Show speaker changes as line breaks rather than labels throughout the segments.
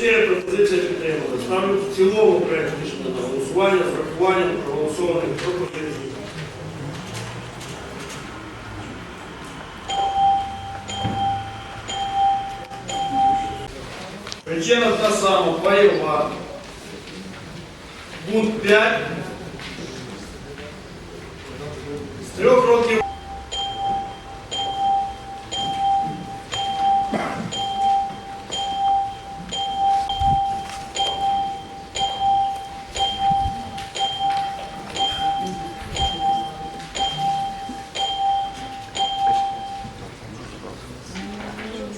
Чотири пропозиції підтримали. Ставлю в цілому проект рішення на голосування з врахуванням проголосованих пропозицій. Причина та сама, пайова. Пункт 5. З трьох років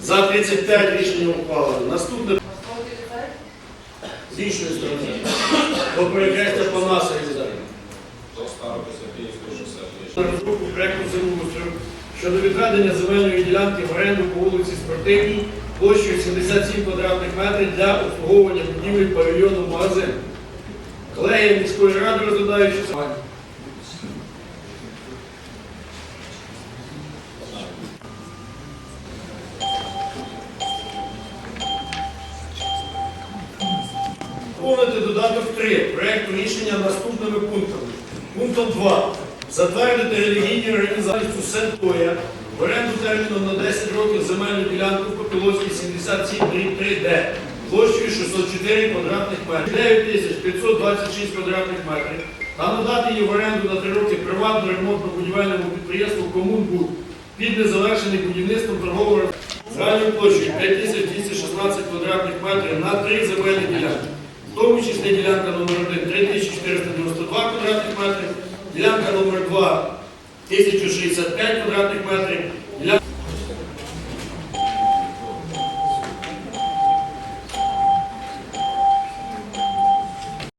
За 35 рішення ухвалено. Наступне з іншої сторони. По перехрестя Панаса і розробку проекту землеустрою щодо відведення земельної ділянки в оренду по вулиці Спортивній площею 77 квадратних метрів для обслуговування будівель павільйону магазин. Колеги міської ради розглядаючи Доповнити додаток 3 проекту рішення наступними пунктами. Пунктом 2. Затвердити релігійні організацію Сентоя в оренду терміном на 10 років земельну ділянку по Пілоцькій 77 3D площею 604 квадратних метрів, 9526 квадратних метрів, та надати її в оренду на 3 роки приватно ремонтно-будівельному підприємству Комунбуд під незавершений будівництвом торгового загальною площею 5216 квадратних метрів на 3 земельні ділянки. Тому числі ділянка номер 1 3492 квадратних метрів, ділянка номер 2 1065 квадратних метрів,